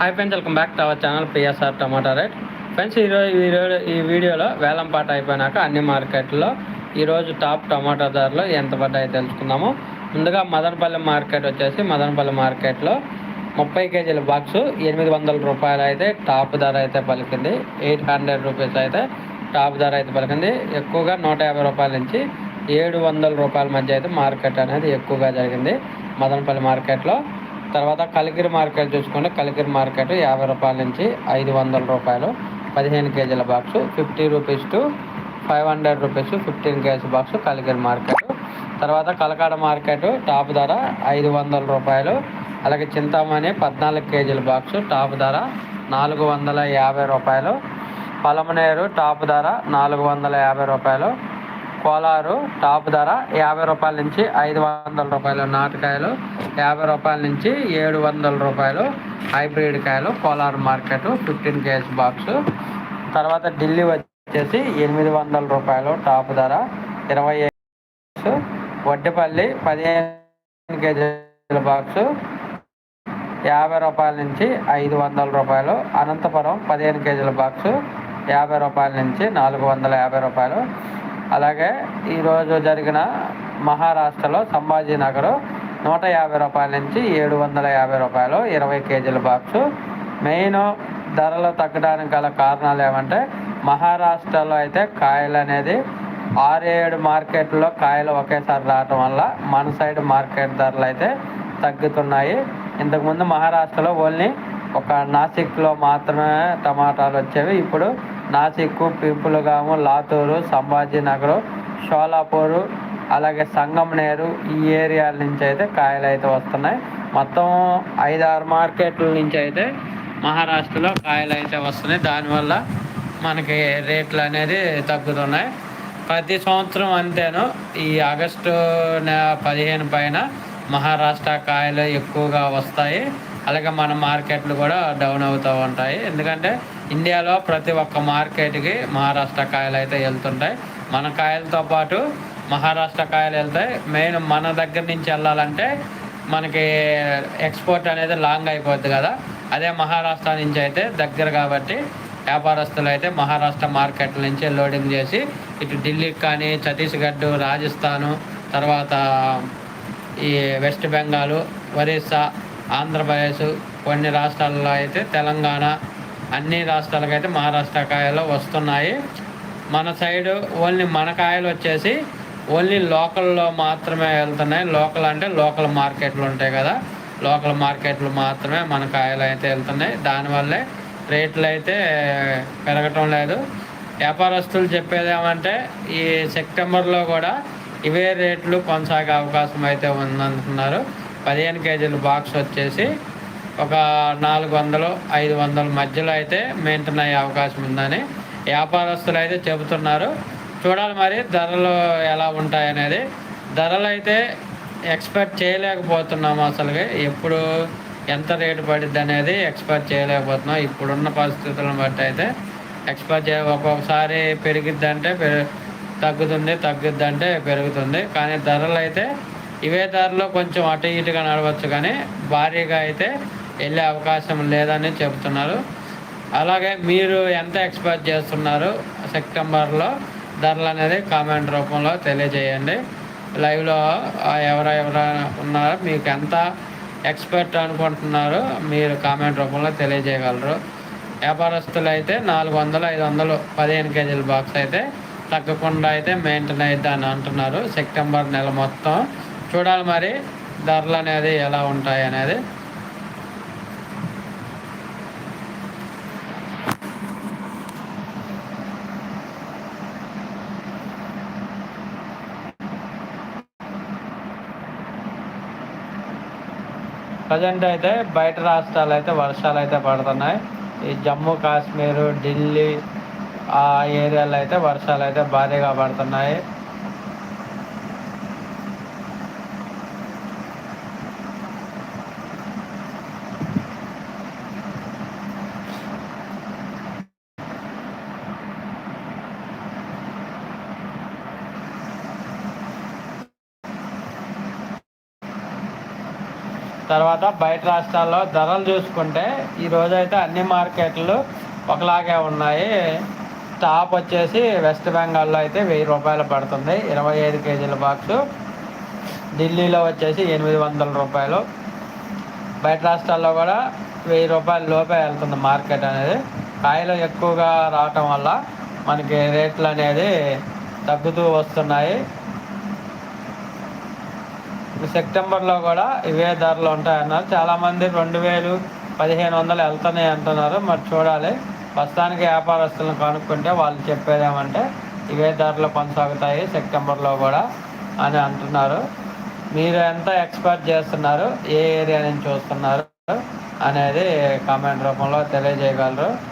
Hi friends welcome back to our channel PSR tomato rate friends ఈరోజు ఈ ఈ వీడియోలో వేలం పాట అయిపోయినాక అన్ని మార్కెట్లో ఈరోజు టాప్ టమాటా ధరలు ఎంత పడ్డాయో తెలుసుకుందాము. ముందుగా మదనపల్లి మార్కెట్ వచ్చేసి మదనపల్లి మార్కెట్లో ముప్పై కేజీల బాక్సు ఎనిమిది వందల రూపాయలు అయితే టాప్ ధర అయితే పలికింది. ఎయిట్ హండ్రెడ్ రూపీస్ అయితే టాప్ ధర అయితే పలికింది. ఎక్కువగా నూట యాభై రూపాయల నుంచి ఏడు వందల రూపాయల మధ్య అయితే మార్కెట్ అనేది ఎక్కువగా జరిగింది మదనపల్లి మార్కెట్లో. తర్వాత కలికిరి మార్కెట్ చూసుకుంటే కలికిరి మార్కెట్ యాభై రూపాయల నుంచి ఐదు వందల రూపాయలు పదిహేను కేజీల box fifty rupees two five hundred rupees fifteen kg box Kalikiri market. తర్వాత కలకాడ మార్కెట్ టాప్ ధర ఐదు వందల రూపాయలు అలాగే చింతామణి పద్నాలుగు కేజీల బాక్సు టాప్ ధర నాలుగు వందల యాభై రూపాయలు పలమనేరు టాప్ ధర నాలుగు వందల యాభై రూపాయలు కోలారు టాప్ ధర యాభై రూపాయల నుంచి ఐదు వందల రూపాయలు నాటుకాయలు యాభై రూపాయల నుంచి ఏడు వందల రూపాయలు హైబ్రిడ్ కాయలు Kolar market fifteen kg box. తర్వాత ఢిల్లీ వచ్చేసి ఎనిమిది వందల రూపాయలు టాప్ ధర ఇరవై ఐదు వడ్డిపల్లి పదిహేను కేజీల బాక్సు యాభై రూపాయల నుంచి ఐదు వందల రూపాయలు అనంతపురం పదిహేను కేజీల బాక్సు యాభై రూపాయల నుంచి నాలుగు వందల యాభై రూపాయలు. అలాగే ఈరోజు జరిగిన మహారాష్ట్రలో సంభాజీనగర్ నూట యాభై రూపాయల నుంచి ఏడు వందల యాభై రూపాయలు ఇరవై కేజీల బాక్సు. మెయిన్ ధరలు తగ్గడానికి గల కారణాలు ఏమంటే మహారాష్ట్రలో అయితే కాయలు అనేది ఆరేడు మార్కెట్లో కాయలు ఒకేసారి రావటం వల్ల మన సైడ్ మార్కెట్ ధరలు అయితే తగ్గుతున్నాయి. ఇంతకుముందు మహారాష్ట్రలో ఓన్లీ ఒక నాసిక్లో మాత్రమే టమాటాలు వచ్చేవి. ఇప్పుడు నాసిక్కు పింపులగాము లాతూరు సంభాజీనగర్ షోలాపూరు అలాగే సంగంనేరు ఈ ఏరియాల నుంచి అయితే కాయలు అయితే వస్తున్నాయి. మొత్తం ఐదు ఆరు మార్కెట్ల నుంచి అయితే మహారాష్ట్రలో కాయలు అయితే వస్తున్నాయి. దానివల్ల మనకి రేట్లు అనేది తగ్గుతున్నాయి. ప్రతి సంవత్సరం అంతేను. ఈ ఆగస్టు నె- పదిహేను పైన మహారాష్ట్ర కాయలు ఎక్కువగా వస్తాయి. అలాగే మన మార్కెట్లు కూడా డౌన్ అవుతూ ఉంటాయి. ఎందుకంటే ఇండియాలో ప్రతి ఒక్క మార్కెట్కి మహారాష్ట్ర కాయలు అయితే వెళ్తుంటాయి. మన కాయలతో పాటు మహారాష్ట్ర కాయలు వెళ్తాయి. మెయిన్ మన దగ్గర నుంచి వెళ్ళాలంటే మనకి ఎక్స్పోర్ట్ అనేది లాంగ్ అయిపోద్ది కదా. అదే మహారాష్ట్ర నుంచి అయితే దగ్గర కాబట్టి వ్యాపారస్తులు అయితే మహారాష్ట్ర మార్కెట్ నుంచి లోడింగ్ చేసి ఇటు ఢిల్లీకి కానీ ఛత్తీస్గఢ్ రాజస్థాను తర్వాత ఈ వెస్ట్ బెంగాల్ ఒరిస్సా ఆంధ్రప్రదేశ్ కొన్ని రాష్ట్రాల్లో అయితే తెలంగాణ అన్ని రాష్ట్రాలకైతే మహారాష్ట్ర కాయలు వస్తున్నాయి. మన సైడ్ ఓన్లీ మన కాయలు వచ్చేసి ఓన్లీ లోకల్లో మాత్రమే వెళ్తున్నాయి. లోకల్ అంటే లోకల్ మార్కెట్లు ఉంటాయి కదా. లోకల్ మార్కెట్లు మాత్రమే మన కాయలు అయితే వెళ్తున్నాయి. దానివల్లే రేట్లు అయితే పెరగటం లేదు. వ్యాపారస్తులు చెప్పేది ఏమంటే ఈ సెప్టెంబర్లో కూడా ఇవే రేట్లు కొనసాగే అవకాశం అయితే ఉందంటున్నారు పదిహేను కేజీల బాక్స్ వచ్చేసి ఒక నాలుగు వందలు ఐదు వందల మధ్యలో అయితే మెయింటైన్ అయ్యే అవకాశం ఉందని వ్యాపారస్తులు అయితే చెబుతున్నారు. చూడాలి మరి ధరలు ఎలా ఉంటాయనేది. ధరలు అయితే ఎక్స్పెక్ట్ చేయలేకపోతున్నాము అసలుగా ఎప్పుడు ఎంత రేటు పడిద్ది అనేది ఎక్స్పెక్ట్ చేయలేకపోతున్నాం. ఇప్పుడున్న పరిస్థితులను బట్టి అయితే ఎక్స్పెక్ట్ చే ఒక్కొక్కసారి పెరిగిద్దంటే పె- తగ్గుతుంది తగ్గుద్దంటే పెరుగుతుంది. కానీ ధరలు అయితే ఇవే ధరలో కొంచెం అటు ఇటుగా నడవచ్చు కానీ భారీగా అయితే వెళ్ళే అవకాశం లేదని చెబుతున్నారు. అలాగే మీరు ఎంత ఎక్స్పెక్ట్ చేస్తున్నారు సెప్టెంబర్లో ధరలు అనేది కామెంట్ రూపంలో తెలియజేయండి. లైవ్లో ఎవరెవరు ఉన్నారో మీకు ఎంత ఎక్స్పెక్ట్ అనుకుంటున్నారో మీరు కామెంట్ రూపంలో తెలియజేయగలరు. వ్యాపారస్తులు అయితే నాలుగు వందలు ఐదు వందలు పదిహేను కేజీల బాక్స్ అయితే తగ్గకుండా అయితే మెయింటైన్ అయితే అని అంటున్నారు. సెప్టెంబర్ నెల మొత్తం చూడాలి మరి ధరలు అనేది ఎలా ఉంటాయి అనేది. ప్రజెంట్ అయితే బయట రాష్ట్రాలు అయితే వర్షాలు అయితే పడుతున్నాయి. ఈ జమ్మూ కాశ్మీర్ ఢిల్లీ ఆ ఏరియాలో అయితే వర్షాలు అయితే భారీగా పడుతున్నాయి. తర్వాత బయట రాష్ట్రాల్లో ధరలు చూసుకుంటే ఈరోజు అయితే అన్ని మార్కెట్లు ఒకలాగే ఉన్నాయి. టాప్ వచ్చేసి వెస్ట్ బెంగాల్లో అయితే వెయ్యి రూపాయలు పడుతుంది. ఇరవై ఐదు కేజీల బాక్సు. ఢిల్లీలో వచ్చేసి ఎనిమిది వందల రూపాయలు. బయట రాష్ట్రాల్లో కూడా వెయ్యి రూపాయల లోపే వెళ్తుంది మార్కెట్ అనేది. కాయలు ఎక్కువగా రావటం వల్ల మనకి రేట్లు అనేది తగ్గుతూ వస్తున్నాయి. సెప్టెంబర్లో కూడా ఇవే ధరలు ఉంటాయన్నారు. చాలామంది రెండు వేలు పదిహేను వందలు వెళ్తున్నాయి అంటున్నారు. మరి చూడాలి. ప్రస్తుతానికి వ్యాపారస్తులను కనుక్కుంటే వాళ్ళు చెప్పేది ఏమంటే ఇవే ధరలు కొనసాగుతాయి సెప్టెంబర్లో కూడా అని అంటున్నారు. మీరు ఎంత ఎక్స్పెక్ట్ చేస్తున్నారు? ఏ ఏరియా నుంచి చూస్తున్నారు? అనేది కామెంట్ రూపంలో తెలియజేయగలరు.